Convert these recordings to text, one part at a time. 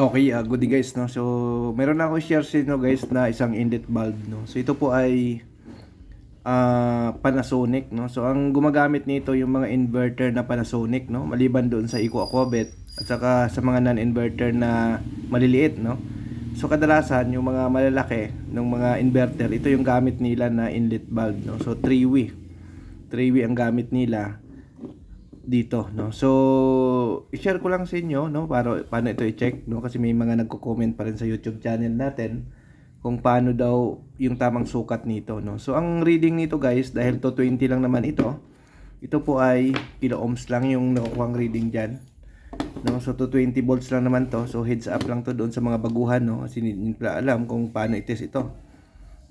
Okay, uh, good guys, no. So, meron na ako share sa inyo guys na isang inlet bulb, no. So, ito po ay ah, Panasonic, no. So, ang gumagamit nito yung mga inverter na Panasonic, no. Maliban doon sa Eco Aquabet at saka sa mga non-inverter na maliliit, no. So, kadalasan yung mga malalaki ng mga inverter, ito yung gamit nila na inlet bulb, no. So, 3W. 3W ang gamit nila dito no? So i-share ko lang sa inyo no? Para paano ito i-check no? Kasi may mga nagko-comment pa rin sa YouTube channel natin kung paano daw yung tamang sukat nito no? So ang reading nito guys dahil to 20 lang naman ito ito po ay kilo ohms lang yung nakukuhang reading diyan no? So to 20 volts lang naman to. So heads up lang to doon sa mga baguhan no? Kasi hindi nila alam kung paano i-test ito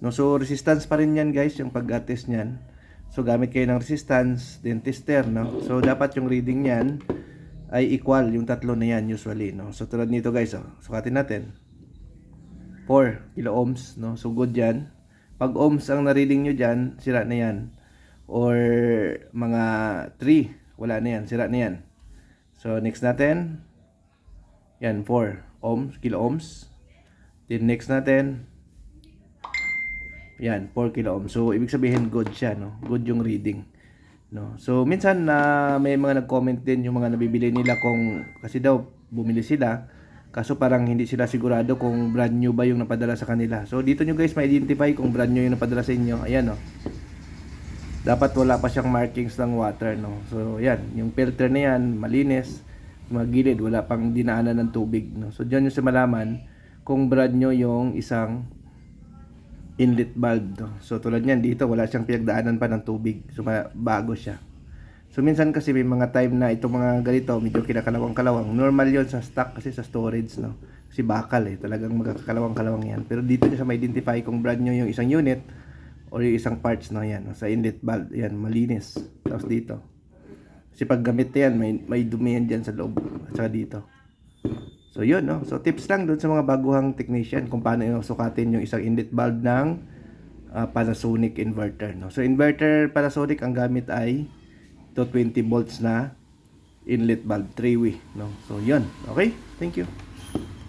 no? So resistance pa rin yan guys yung pag-test niyan So gamit kayo ng resistance, then tester, no? So dapat yung reading niyan ay equal yung tatlo na yan usually, no? So tulad nito guys, oh, sukatin natin. 4 kilo ohms, no? So good yan. Pag ohms ang na-reading nyo dyan, sira na yan. Or mga 3, wala na yan, sira na yan. So next natin, yan 4 ohms, kilo ohms. Then next natin, yan, 4 kilo ohm. So, ibig sabihin good siya, no? Good yung reading. No? So, minsan na may mga nag-comment din yung mga nabibili nila kung kasi daw bumili sila kaso parang hindi sila sigurado kung brand new ba yung napadala sa kanila. So, dito nyo guys ma-identify kung brand new yung napadala sa inyo. Ayan, no? Dapat wala pa siyang markings ng water, no? So, yan. Yung filter na yan, malinis. Mga gilid, wala pang dinaanan ng tubig, no? So, dyan nyo sa malaman kung brand new yung isang inlet bulb to. So tulad niyan dito wala siyang pinagdaanan pa ng tubig. So bago siya. So minsan kasi may mga time na itong mga ganito medyo kinakalawang-kalawang. Normal 'yon sa stock kasi sa storage no. Kasi bakal eh talagang magkakalawang-kalawang 'yan. Pero dito niya sa ma-identify kung brand new yung isang unit or yung isang parts no yan. Sa inlet bulb yan malinis. Tapos dito. Kasi pag gamit yan may may dumi yan diyan sa loob at saka dito. So yun, no? So tips lang doon sa mga baguhang technician kung paano yung sukatin yung isang inlet bulb ng ah, Panasonic inverter, no? So inverter Panasonic ang gamit ay to 20 volts na inlet bulb 3 way, no? So yun. Okay? Thank you.